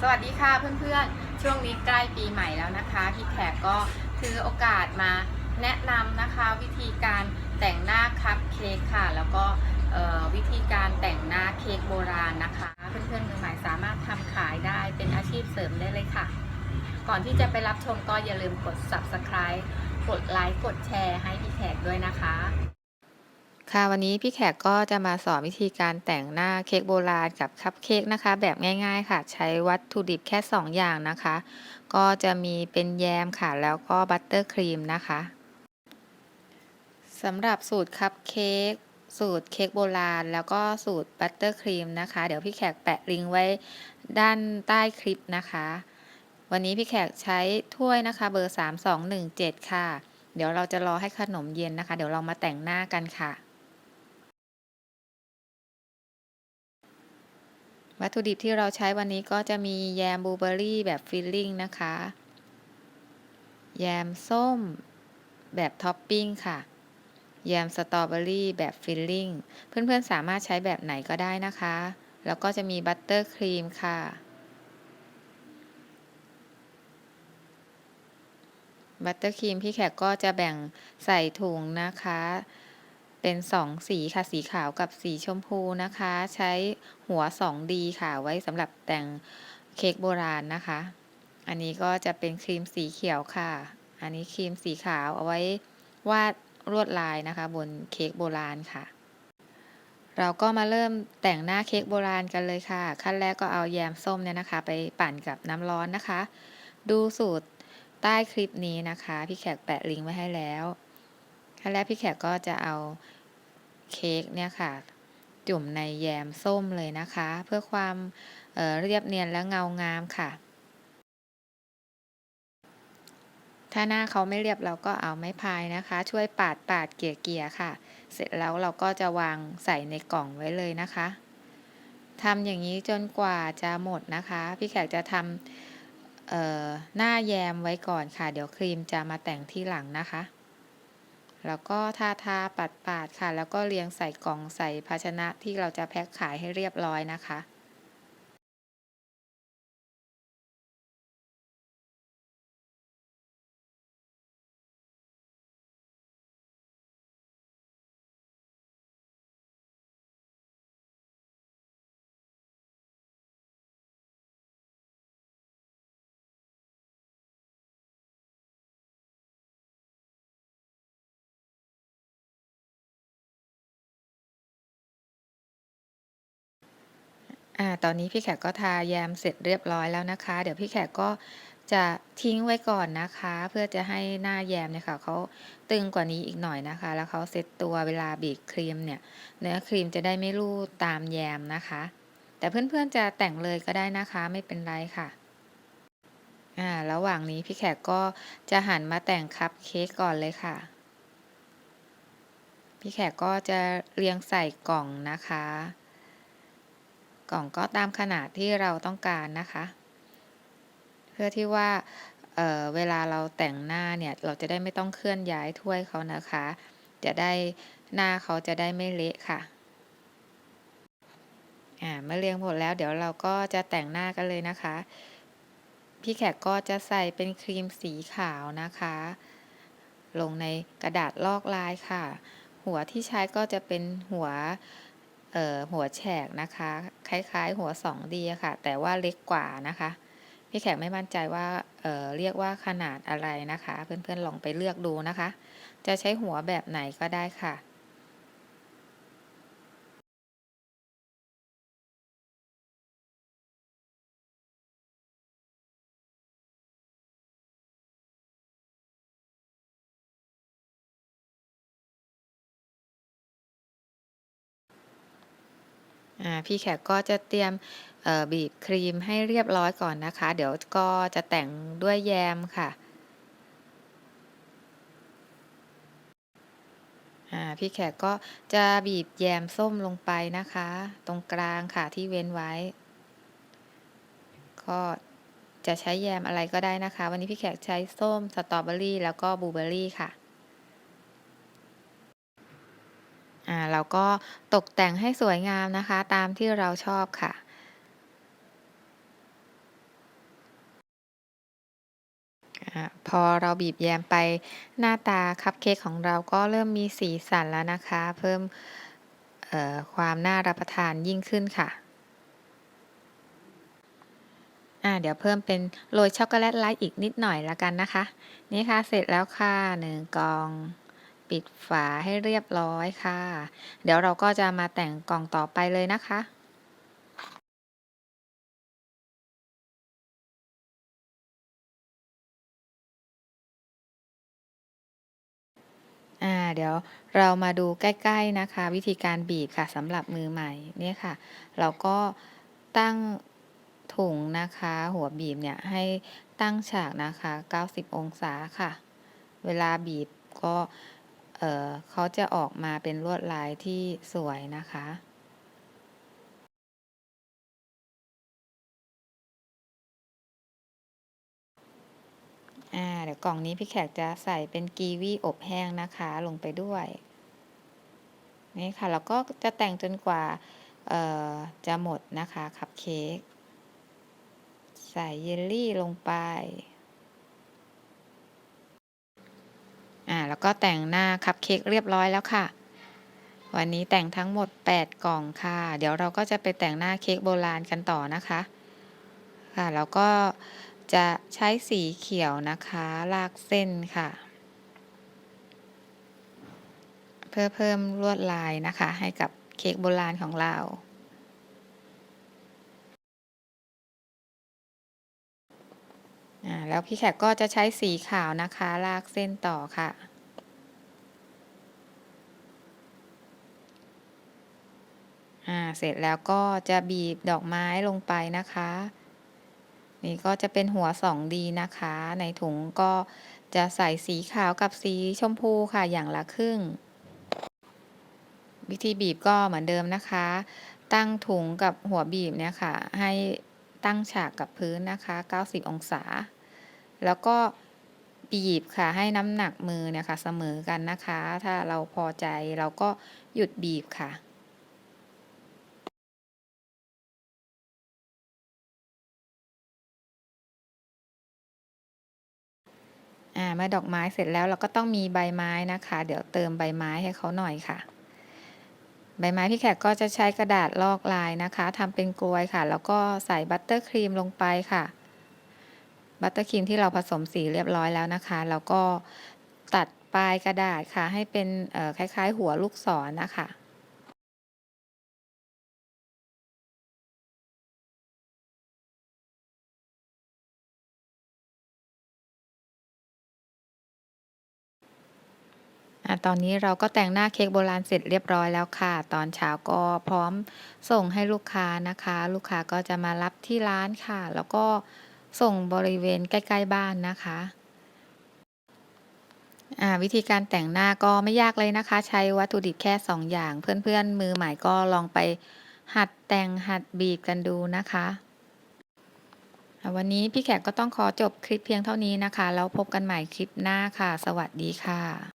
สวัสดีค่ะเพื่อนๆ ช่วงนี้ใกล้ปีใหม่แล้วนะคะพี่แขกก็ถือโอกาสมาแนะนำนะคะวิธีการแต่งหน้าคัพเค้กค่ะ แล้วก็วิธีการแต่งหน้าเค้กโบราณนะคะ เพื่อนๆมือใหม่สามารถทำขายได้เป็นอาชีพเสริมได้เลยค่ะ ก่อนที่จะไปรับชมก็อย่าลืมกด subscribe กดไลค์กดแชร์ให้พี่แขกด้วยนะคะ ค่ะวันนี้พี่แขกก็จะมาสอนวิธีการแต่งหน้าเค้กโบราณกับคัพเค้กนะคะ แบบง่าย ๆ ค่ะ ใช้วัตถุดิบแค่ 2 อย่างนะคะ ก็จะมีเป็นแยมค่ะ แล้วก็บัตเตอร์ครีมนะคะสำหรับสูตรคัพเค้กสูตรเค้กโบราณ แล้วก็สูตรบัตเตอร์ครีมนะคะ เดี๋ยวพี่แขกแปะลิงก์ไว้ด้านใต้คลิปนะคะ วันนี้พี่แขกใช้ถ้วยนะคะ เบอร์ 3217 ค่ะ เดี๋ยวเราจะรอให้ขนมเย็นนะคะ เดี๋ยวเรามาแต่งหน้ากันค่ะ วัตถุดิบที่เราใช้วันนี้ก็จะมีแยมบลูเบอร์รี่แบบฟิลลิ่งนะคะ แยมส้มแบบท็อปปิ้งค่ะ แยมสตรอเบอรี่แบบฟิลลิ่ง เพื่อนๆสามารถใช้แบบไหนก็ได้นะคะ แล้วก็จะมีบัตเตอร์ครีมค่ะ บัตเตอร์ครีมพี่แขกก็จะแบ่งใส่ถุงนะคะ เป็นสองสีค่ะสีขาวกับสีชมพูนะคะ ใช้หัว 2D ค่ะไว้สำหรับแต่งเค้กโบราณนะคะ อันนี้ก็จะเป็นครีมสีเขียวค่ะ อันนี้ครีมสีขาวเอาไว้วาดลวดลายนะคะ บนเค้กโบราณค่ะ เราก็มาเริ่มแต่งหน้าเค้กโบราณกันเลยค่ะ ขั้นแรกก็เอาแยมส้มเนี่ยนะคะ ไปปั่นกับน้ำร้อนนะคะ ดูสูตรใต้คลิปนี้นะคะ พี่แขกแปะลิงก์ไว้ให้แล้ว ขั้นแรกพี่แขกก็จะเอาเค้กเนี่ยค่ะ จุ่มในแยมส้มเลยนะคะ เพื่อความเเรียบเนียนและเงางามค่ะ ถ้าหน้าเขาไม่เรียบเราก็เอาไม้พายนะคะ ช่วยปาดปาดเกี่ยเกี่ยค่ะ เสร็จแล้วเราก็จะวางใส่ในกล่องไว้เลยนะคะทำอย่างนี้จนกว่าจะหมดนะคะ พี่แขกจะทำหน้าแยมไว้ก่อนค่ะ เดี๋ยวครีมจะมาแต่งที่หลังนะคะ แล้วก็ทาทาปัดปาดค่ะ แล้วก็เรียงใส่กล่องใส่ภาชนะที่เราจะแพ็คขายให้เรียบร้อยนะคะ อ่า ตอนนี้พี่แขกก็ทาแยมเสร็จเรียบร้อยแล้วนะคะ เดี๋ยวพี่แขกก็จะทิ้งไว้ก่อนนะคะ เพื่อจะให้หน้าแยมเนี่ยค่ะเขาตึงกว่านี้อีกหน่อยนะคะ แล้วเขาเซ็ตตัวเวลาบีบครีมเนี่ย เนื้อครีมจะได้ไม่รูดตามแยมนะคะ แต่เพื่อนๆจะแต่งเลยก็ได้นะคะไม่เป็นไรค่ะอ่าระหว่างนี้พี่แขกก็จะหันมาแต่งคัพเค้กก่อนเลยค่ะ พี่แขกก็จะเรียงใส่กล่องนะคะ กล่องก็ตามขนาดที่เราต้องการนะคะ เพื่อที่ว่าเเวลาเราแต่งหน้าเนี่ยเราจะได้ไม่ต้องเคลื่อนย้ายถ้วยเขานะคะ จะได้หน้าเขาจะได้ไม่เละค่ะอ่าเมื่อเรียงหมดแล้วเดี๋ยวเราก็จะแต่งหน้ากันเลยนะคะ พี่แขกก็จะใส่เป็นครีมสีขาวนะคะ ลงในกระดาษลอกลายค่ะ หัวที่ใช้ก็จะเป็นหัว หัวแฉกนะคะ คล้ายๆ หัว 2D ค่ะ แต่ว่าเล็กกว่านะคะ พี่แขกไม่มั่นใจว่าเเรียกว่าขนาดอะไรนะคะ เพื่อนๆลองไปเลือกดูนะคะ จะใช้หัวแบบไหนก็ได้ค่ะ พี่แขกก็จะเตรียมบีบครีมให้เรียบร้อยก่อนนะคะ เดี๋ยวก็จะแต่งด้วยแยมค่ะพี่แขกก็จะบีบแยมส้มลงไปนะคะ ตรงกลางค่ะที่เว้นไว้ ก็จะใช้แยมอะไรก็ได้นะคะ วันนี้พี่แขกใช้ส้มสตรอเบอรี่แล้วก็บลูเบอรี่ค่ะ อ่าเราก็ตกแต่งให้สวยงามนะคะ ตามที่เราชอบค่ะพอเราบีบแยมไปหน้าตาคัพเค้กของเราก็เริ่มมีสีสันแล้วนะคะ เพิ่มความน่ารับประทานยิ่งขึ้นค่ะเดี๋ยวเพิ่มเป็นโรยช็อกโกแลตไลท์อีกนิดหน่อยละกันนะคะ นี่ค่ะเสร็จแล้วค่ะหนึ่งกอง ปิดฝาให้เรียบร้อยค่ะ เดี๋ยวเราก็จะมาแต่งกล่องต่อไปเลยนะคะอ่าเดี๋ยวเรามาดูใกล้ๆนะคะ วิธีการบีบค่ะสำหรับมือใหม่เนี่ยค่ะ เราก็ตั้งถุงนะคะ หัวบีบเนี่ยให้ตั้งฉากนะคะ 90 องศาค่ะ เวลาบีบก็ เเขาจะออกมาเป็นลวดลายที่สวยนะคะอ่าเดี๋ยวกล่องนี้พี่แขกจะใส่เป็นกีวีอบแห้งนะคะลงไปด้วย นี่ค่ะแล้วก็จะแต่งจนกว่าเอ่อจะหมดนะคะคัพเค้กใส่เยลลี่ลงไป อ่า แล้วก็แต่งหน้าคัพเค้กเรียบร้อยแล้วค่ะ วันนี้แต่งทั้งหมด 8 กล่องค่ะ เดี๋ยวเราก็จะไปแต่งหน้าเค้กโบราณกันต่อนะคะ ค่ะแล้วก็จะใช้สีเขียวนะคะ ลากเส้นค่ะ เพื่อเพิ่มลวดลายนะคะ ให้กับเค้กโบราณของเราอ่าแล้วพี่แขกก็จะใช้สีขาวนะคะ ลากเส้นต่อค่ะ อ่าเสร็จแล้วก็จะบีบดอกไม้ลงไปนะคะ นี่ก็จะเป็นหัว 2D นะคะ ในถุงก็จะใส่สีขาวกับสีชมพูค่ะอย่างละครึ่ง วิธีบีบก็เหมือนเดิมนะคะ ตั้งถุงกับหัวบีบเนี่ยค่ะ ให้ตั้งฉากกับพื้นนะคะ 90 องศา แล้วก็บีบค่ะให้น้ำหนักมือเนี่ยค่ะเสมอกันนะคะ ถ้าเราพอใจเราก็หยุดบีบค่ะ เมื่อดอกไม้เสร็จแล้วเราก็ต้องมีใบไม้นะคะ เดี๋ยวเติมใบไม้ให้เขาหน่อยค่ะ ใบไม้พี่แขกก็จะใช้กระดาษลอกลายนะคะทำเป็นกลวยค่ะ แล้วก็ใส่บัตเตอร์ครีมลงไปค่ะ บัตเตอร์ครีมที่เราผสมสีเรียบร้อยแล้วนะคะ แล้วก็ตัดปลายกระดาษค่ะ ให้เป็นคล้าย ๆ หัวลูกศรนนะคะ ตอนนี้เราก็แต่งหน้าเค้กโบราณเสร็จเรียบร้อยแล้วค่ะ ตอนเช้าก็พร้อมส่งให้ลูกค้านะคะ ลูกค้าก็จะมารับที่ร้านค่ะ แล้วก็ส่งบริเวณใกล้ ๆ บ้านนะคะวิธีการแต่งหน้าก็ไม่ยากเลยนะคะ ใช้วัตถุดิบแค่ 2 อย่าง เพื่อนๆ มือใหม่ก็ลองไปหัดแต่งหัดบีบกันดูนะคะ วันนี้พี่แขกก็ต้องขอจบคลิปเพียงเท่านี้นะคะ แล้วพบกันใหม่คลิปหน้าค่ะ สวัสดีค่ะ